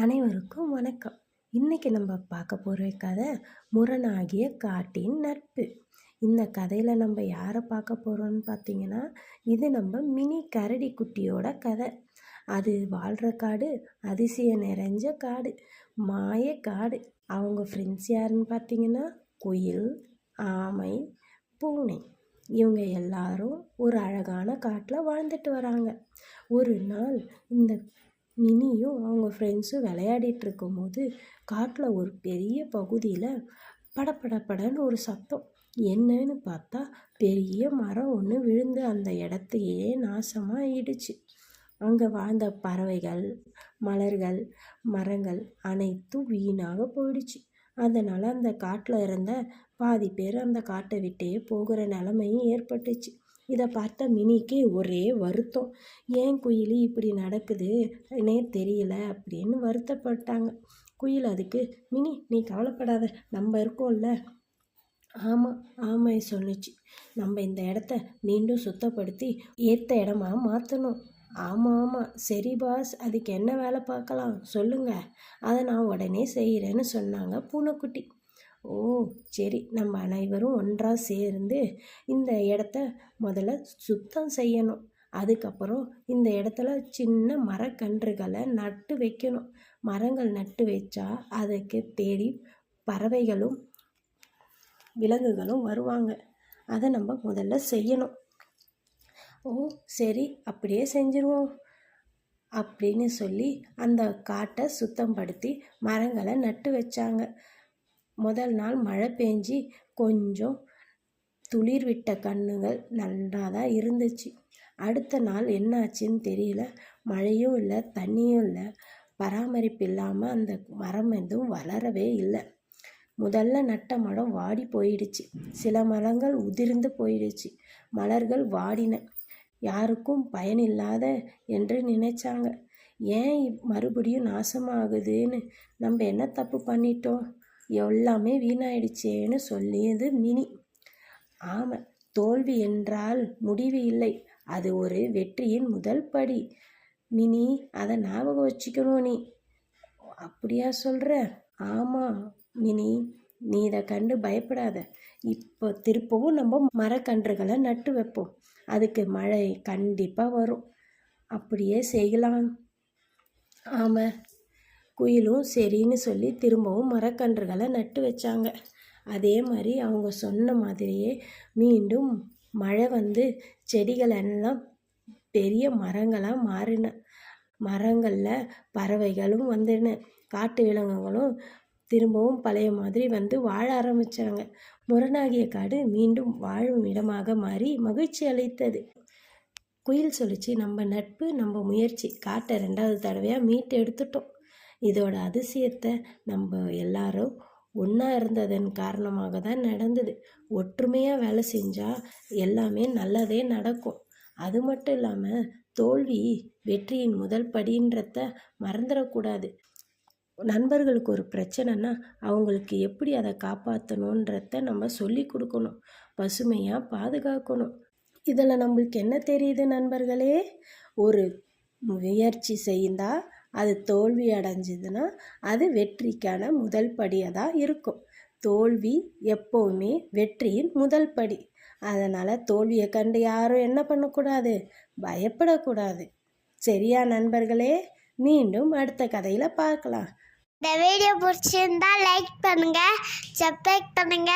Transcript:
அனைவருக்கும் வணக்கம். இன்றைக்கி நம்ம பார்க்க போகிற கதை முரணாகிய காட்டின் நட்பு. இந்த கதையில் நம்ம யாரை பார்க்க போகிறோம்னு பார்த்தீங்கன்னா இது நம்ம மினி கரடி குட்டியோட கதை. அது வாழ்கிற காடு அதிசயம் நிறைஞ்ச காடு மாய காடு. அவங்க ஃப்ரெண்ட்ஸ் யாருன்னு பார்த்தீங்கன்னா குயில் ஆமை பூனை. இவங்க எல்லாரும் ஒரு அழகான காட்டில் வாழ்ந்துட்டு வராங்க. ஒரு நாள் இந்த மினியும் அவங்க ஃப்ரெண்ட்ஸும் விளையாடிட்டு இருக்கும்போது காட்டில் ஒரு பெரிய பகுதியில் படபடபடன்னு ஒரு சத்தம். என்னன்னு பார்த்தா பெரிய மரம் ஒன்று விழுந்து அந்த இடத்தையே நாசமாக ஆயிடுச்சு அங்கே வாழ்ந்த பறவைகள் மலர்கள் மரங்கள் அனைத்தும் வீணாக போயிடுச்சு. அதனால் அந்த காட்டில் இருந்த பாதி பேர் அந்த காட்டை விட்டே போகிற நிலமையும் ஏற்பட்டுச்சு. இதை பார்த்த மினிக்கு ஒரே வருத்தம். ஏன் குயிலி இப்படி நடக்குது? என்னே தெரியல அப்படின்னு வருத்தப்பட்டாங்க. குயில் அதுக்கு மினி நீ கவலைப்படாத நம்ம இருக்கோம்ல. ஆமாம் ஆமாம் சொன்னிச்சு நம்ம இந்த இடத்த மீண்டும் சுத்தப்படுத்தி ஏற்ற இடமா மாற்றணும் ஆமாம் ஆமாம் சரி பாஸ். அதுக்கு என்ன வேலை பார்க்கலாம்? சொல்லுங்கள் அதை நான் உடனே செய்கிறேன்னு சொன்னாங்க பூனைக்குட்டி. ஓ சரி. நம்ம அனைவரும் ஒன்றாக சேர்ந்து இந்த இடத்த முதல்ல சுத்தம் செய்யணும். அதுக்கப்புறம் இந்த இடத்துல சின்ன மரக்கன்றுகளை நட்டு வைக்கணும். மரங்கள் நட்டு வச்சா அதுக்கு தேடி பறவைகளும் விலங்குகளும் வருவாங்க. அதை நம்ம முதல்ல செய்யணும். ஓ சரி. அப்படியே செஞ்சிருவோம். அப்படின்னு சொல்லி அந்த காட்டை சுத்தம் படுத்தி மரங்களை நட்டு வச்சாங்க. முதல் நாள் மழை பெஞ்சி கொஞ்சம் துளிர் விட்ட கண்ணுகள் நல்லா தான் இருந்துச்சு. அடுத்த நாள் என்னாச்சுன்னு தெரியல. மழையும் இல்லை தண்ணியும் இல்லை. பராமரிப்பு இல்லாமல் அந்த மரம் எதுவும் வளரவே இல்லை. முதல்ல நட்ட மரம் வாடி போயிடுச்சு. சில மரங்கள் உதிர்ந்து போயிடுச்சு. மலர்கள் வாடின. யாருக்கும் பயனில்லாத என்று நினைச்சாங்க. ஏன் மறுபடியும் நாசமாகுதுன்னு நம்ம என்ன தப்பு பண்ணிட்டோம்? எல்லாமே வீணாயிடுச்சேன்னு சொல்லியது மினி. ஆமாம் தோல்வி என்றால் முடிவு இல்லை. அது ஒரு வெற்றியின் முதல் படி. மினி அதை ஞாபகம் வச்சுக்கணும் நீ. அப்படியா சொல்கிற ஆமாம் மினி. நீ இதை கண்டு பயப்படாத. இப்போ திருப்பவும் நம்ம மரக்கன்றுகளை நட்டு வைப்போம். அதுக்கு மழை கண்டிப்பாக வரும். அப்படியே செய்யலாம். ஆமாம் குயிலும் சரின்னு சொல்லி திரும்பவும் மரக்கன்றுகளை நட்டு வச்சாங்க. அதே மாதிரி அவங்க சொன்ன மாதிரியே மீண்டும் மழை வந்து செடிகள் எல்லாம் பெரிய மரங்களாக மாறின. மரங்களில் பறவைகளும் வந்துன. காட்டு விலங்குகளும் திரும்பவும் பழைய மாதிரி வந்து வாழ ஆரம்பித்தாங்க முரணாகிய காடு மீண்டும் வாழும் இடமாக மாறி மகிழ்ச்சி அளித்தது. குயில் சொல்லிச்சு நம்ம நட்பு நம்ம முயற்சி. காட்டை ரெண்டாவது தடவையாக மீட்டு எடுத்துட்டோம். இதோட அதிசயத்தை நம்ம எல்லாரும் ஒன்றா இருந்ததன் காரணமாக தான் நடந்தது. ஒற்றுமையாக வேலை செஞ்சால் எல்லாமே நல்லதே நடக்கும். அது மட்டும் இல்லாமல் தோல்வி வெற்றியின் முதல் படின்றத மறந்துடக்கூடாது நண்பர்களுக்கு ஒரு பிரச்சனைனா அவங்களுக்கு எப்படி அதை காப்பாற்றணுன்றத நம்ம சொல்லி கொடுக்கணும். பசுமையாக பாதுகாக்கணும். இதில் நம்மளுக்கு என்ன தெரியுது நண்பர்களே? ஒரு முயற்சி செய்தால் அது தோல்வி அடைஞ்சதுன்னா அது வெற்றிக்கான முதல் படியாக தான் இருக்கும். தோல்வி எப்போவுமே வெற்றியின் முதல் படி. அதனால் தோல்வியை கண்டு யாரும் என்ன பண்ணக்கூடாது? பயப்படக்கூடாது. சரியா நண்பர்களே மீண்டும் அடுத்த கதையில் பார்க்கலாம். இந்த வீடியோ பிடிச்சிருந்தா லைக் பண்ணுங்க சப்ஸ்கிரைப் பண்ணுங்க.